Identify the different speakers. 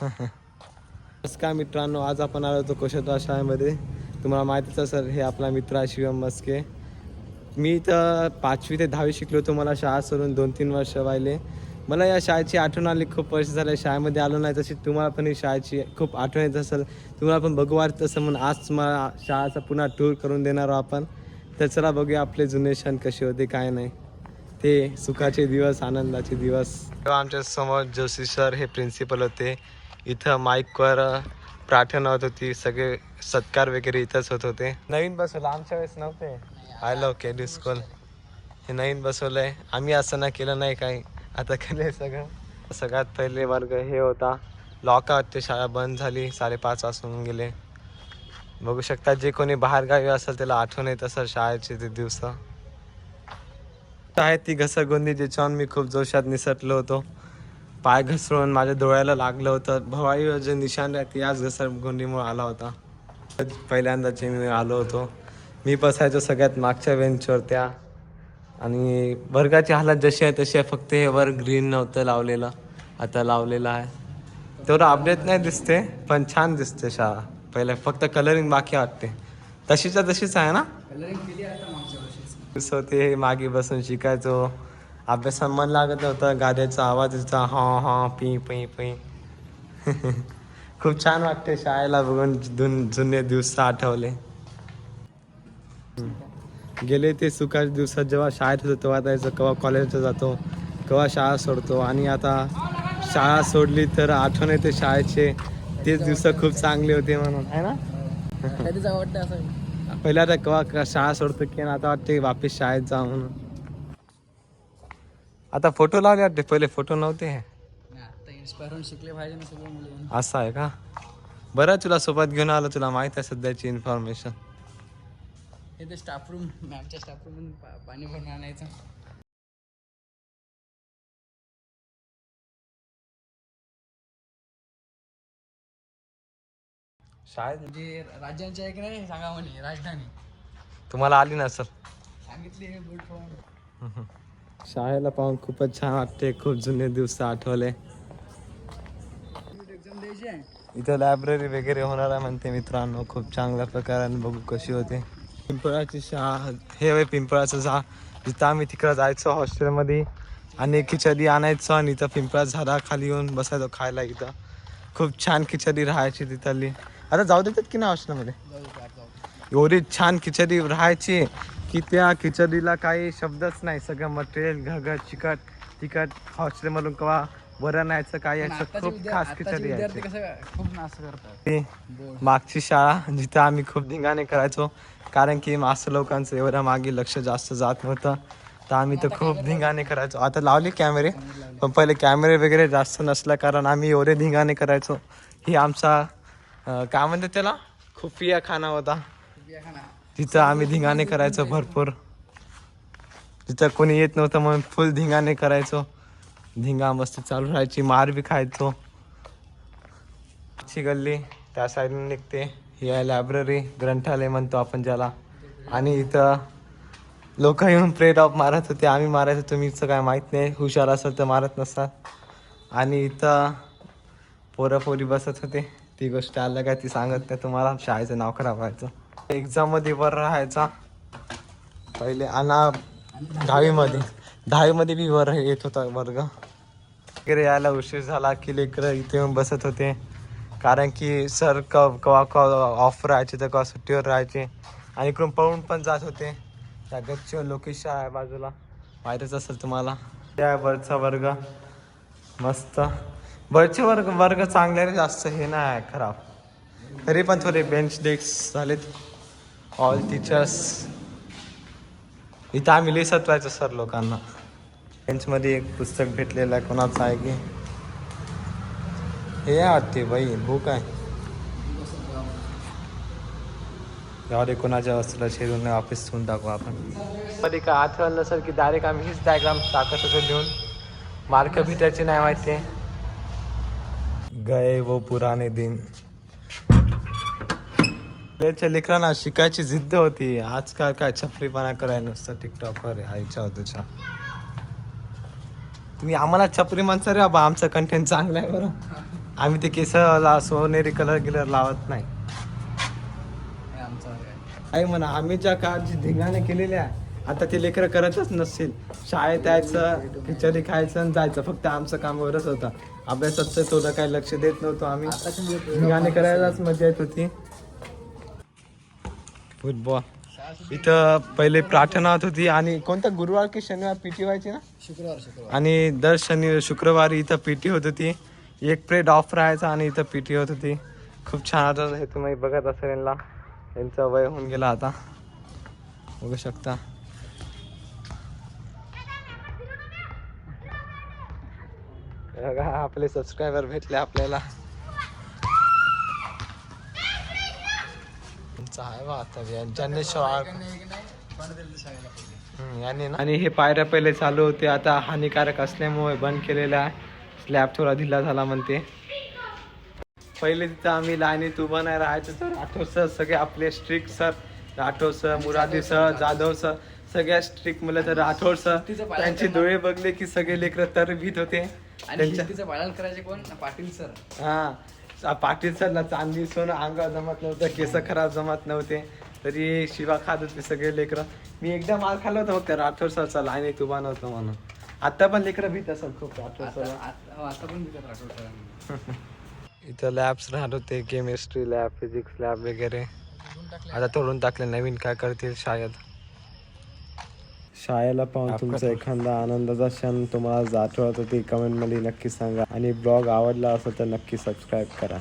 Speaker 1: नमस्कार मित्रांनो आज आपण आलो होतो कोशत्वा शाळेमध्ये. तुम्हाला माहितीच असेल हे आपला मित्र आहे शिवम मस्के. मी तर पाचवी ते दहावी शिकलो होतो मला शाळा सोडून दोन तीन वर्ष व्हायले मला या शाळेची आठवण आली खूप वर्ष झाले शाळेमध्ये आलो नाही तशी तुम्हाला पण ही शाळेची खूप आठवण येत असेल. तुम्हाला पण बघू वाटत असं म्हणून आज तुम्हाला शाळाचा पुन्हा टूर करून देणार आहोत आपण. तर चला बघूया आपले जुने क्षण कसे होते काय नाही. ते सुखाचे दिवस आनंदाचे दिवस. आमच्यासमोर जोशी सर हे प्रिन्सिपल होते. इथं माईकवर प्रार्थना होत होती सगळे सत्कार वगैरे इथंच होत होते. नवीन बसवलं आमच्या वेळेस नव्हते. आय लव के स्कूल हे नवीन बसवलंय. आम्ही असं ना केलं नाही काही. आता केलंय सगळं. सगळ्यात पहिले वर्ग हे होता. लॉकआउट ते शाळा बंद झाली. साडेपाच वाजून गेले. बघू शकता जे कोणी बाहेरगावी असेल त्याला आठवण येत असेल शाळेचे ते दिवस. आहे ती घसरगुंदी ज्याच्यावर मी खूप जोशात निसटलो होतो. पाय घसरून माझ्या डोळ्याला लागलं होतं. भवाईवर जे निशाण आहे याच घसरगुंडीमुळे आला होता. पहिल्यांदाचे मी आलो होतो. मी बसायचो सगळ्यात मागच्या बेंचवर त्या. आणि वर्गाची हालत जशी आहे तशी आहे. फक्त हे वर ग्रीन नव्हतं लावलेलं. आता लावलेलं आहे. तेवढं अपडेट नाही दिसते पण छान दिसते शाळा. पहिले फक्त कलरिंग बाकी वाटते. तशीच्या तशीच आहे ना? होते मागे बसून शिकायचो. अभ्यासात मन लागत नव्हतं. गाड्याचा आवाज यायचा हा हा पी पी पी. खूप छान वाटते शाळेला बघून जुन जुने दिवस आठवले. गेले ते सुखाच्या दिवसात जेव्हा शाळेत होतो तेव्हा जायचं केव्हा कॉलेजला जातो केव्हा शाळा सोडतो. आणि आता शाळा सोडली तर आठवण येते शाळेचे. तेच दिवस खूप चांगले होते म्हणून. आहे ना? पहिल्या आता केव्हा शाळा सोडतो की आता वाटते वापिस शाळेत जा म्हणून. आता फोटो लावले वाटते? पहिले फोटो नव्हते.
Speaker 2: इन्स्पायर होऊन शिकले पाहिजे ना सगळे मुले
Speaker 1: असं आहे का? बरं तुला सोबत घेऊन आलो. तुला माहीत आहे सध्याची इन्फॉर्मेशन
Speaker 2: हे ते स्टाफ रूम मॅमच्या स्टाफ रूम पाणी भरून आणायचं.
Speaker 1: शाळेत?
Speaker 2: म्हणजे राज्यांच्या एक नाही सांगा म्हणे राजधानी.
Speaker 1: तुम्हाला आली नसल.
Speaker 2: सांगितली हे फॉर्म
Speaker 1: शाळेला पाहून खूपच छान वाटते खूप जुने दिवस आठवले. इथं लायब्ररी वगैरे होणार आहे म्हणते मित्रांनो. खूप चांगल्या प्रकाराने बघू कशी होते. पिंपळाची शाळा हे होय पिंपळाचं झा जिथं आम्ही तिकडं जायचो हॉस्टेलमध्ये. आणि खिचडी आणायचो आणि इथं पिंपळा झाडाखाली येऊन बसायचो खायला इथं. खूप छान खिचडी राहायची तिथली. आता जाऊ देतात की नाही हॉस्टेलमध्ये? एवढी छान खिचडी राहायची. की त्या खिचडीला काही शब्दच नाही. सगळं मटेरियल घ चिकट तिखट हॉस्टेलमधून कवा बरं नाहीचं काही
Speaker 2: आत्ताचे
Speaker 1: खूप खास खिचडी
Speaker 2: बोर्ड
Speaker 1: मागची शाळा जिथं आम्ही खूप धिंगाणे करायचो. कारण की मास्तर लोकांचं एवढ्या मागे लक्ष जास्त जात नव्हतं. तर आम्ही तर खूप धिंगाणे करायचो. आता लावले कॅमेरे पण पहिले कॅमेरे वगैरे जास्त नसल्या कारण आम्ही एवढे धिंगाणे करायचो. ही आमचा काय म्हणतात त्याला? खुफिया खाना होता. तिथं आम्ही धिंगाणे करायचो भरपूर. तिथं कोणी येत नव्हतं म्हणून फुल धिंगाणे करायचो. धिंगा मस्त चालू राहायची मार बी खायचो. ची गल्ली त्या साईडने निघते. ही आहे लायब्ररी ग्रंथालय म्हणतो आपण ज्याला. आणि इथं लोक येऊन प्रेड ऑफ मारत होते. आम्ही मारायचो तुम्हीच काय माहीत नाही. हुशार असेल तर मारत नसतात आणि इथं पोरं पोरी बसत होते. ती गोष्ट आलं काय ती सांगत नाही. तुम्हाला शाळेचं नाव खराब व्हायचं. एक्झाममध्ये वर राहायचा. पहिले आणि दहावीमध्ये. दहावीमध्ये बी वर येत होता वर्ग. वगैरे यायला उशीर झाला की लेकरं इथे येऊन बसत होते. कारण की सर क कवा कवा ऑफ राहायचे तर कवा सुट्टीवर राहायचे. आणि इकडून पळून पण जात होते. त्या गच्चीवर लोकेश आहे बाजूला. माहीतच असेल तुम्हाला. त्या वरचा वर्ग. मस्त. वरचे वर्ग वर्ग चांगले जास्त हे नाही आहे खराब. तरी पण थोडे बेंच डेस्क झालेत. ऑल टीचर्स इथं आम्ही लिसत व्हायचो सर लोकांना. बेंचमध्ये एक पुस्तक भेटलेलं आहे कोणाचं आहे की? हे वाटते बाई बुक आहे. यावर कोणाच्या वस्तूला शेरून ऑफिस ठेवून टाकू आपण. मध्ये का आठवण नसेल की डायरेक्ट आम्ही हीच डायग्राम टाकत होतो लिहून मार्क भेटायचे नाही माहिती. गए वो पुराने दिन. त्याच्या लेकरांना शिकायची जिद्द होती. आजकाल काय छपरीपणा करायला नुसतं टिकटॉकवर आईच्या तुझ्या तुम्ही आम्हाला छपरी म्हणता रे बाबा आमचं कंटेंट चांगलं आहे बरं आम्ही ते केसाला सोनेरी कलर गिलर लावत नाही. आई म्हणा आम्ही ज्या काळजी जी धिंगाणे केलेले आहे आता ते लेकरं करतच नसतील. शाळेत यायचं खिचडी खायचं आणि जायचं फक्त आमचं काम वरच होतं. अभ्यासाचं थोडं काही लक्ष देत नव्हतो आम्ही.
Speaker 2: आताच्या
Speaker 1: धिंगाणे करायलाच मजा येत होती. फुटबॉल इथं पहिले प्रार्थना होत होती आणि कोणता गुरुवार की शनिवार पीटी व्हायची ना?
Speaker 2: शुक्रवार शुक्रवार.
Speaker 1: आणि दर शनि शुक्रवारी इथं पीटी होत होती. एक प्लेट ऑफ राहायचा आणि इथं पीटी होत होती. खूप छान वाटत हे तुम्ही बघत असेल यांना. यांचं वय होऊन गेला आता. बघू शकता. आपले सबस्क्रायबर भेटले आपल्याला. आहे आणि हे पायऱ्या पहिले चालू होते आता हानिकारक असल्यामुळे बंद केलेलं आहे. स्लॅब थोडा ढिला झाला म्हणते. पहिले तिथं आम्ही लाईनीत उभं नाही राहायचो तर राठोड सर सगळे आपले strict sir. Rathod sir Muradi sir Jadhav sir. सगळ्या स्ट्रिक्ट मुलं तर राठोड सर. त्यांचे. डोळे बघले की सगळे लेकरं तर भीत होते
Speaker 2: करायचे कोण? पाटील सर.
Speaker 1: हा. पाटील सरला चांदी सोनं अंगावर जमत नव्हतं केस खराब जमत नव्हते. तरी शिवा खात होते सगळे लेकरं. मी एकदा मार खाल्ला होता फक्त राठोड सरचा लाईनीत उभा नव्हतं म्हणून. आता पण लेकरं भीत असेल खूप राठोड सरला.
Speaker 2: आता हो,
Speaker 1: इथं लॅब्स राहत होते केमिस्ट्री लॅब फिजिक्स लॅब वगैरे. आता तोडून टाकले नवीन काय करतील शाळेत. शाळेला पाहून तुमचा एखादा आनंदाचा क्षण तुम्हाला आठवत होती कमेंटमध्ये नक्की सांगा. आणि ब्लॉग आवडला असेल तर नक्की सबस्क्राईब करा.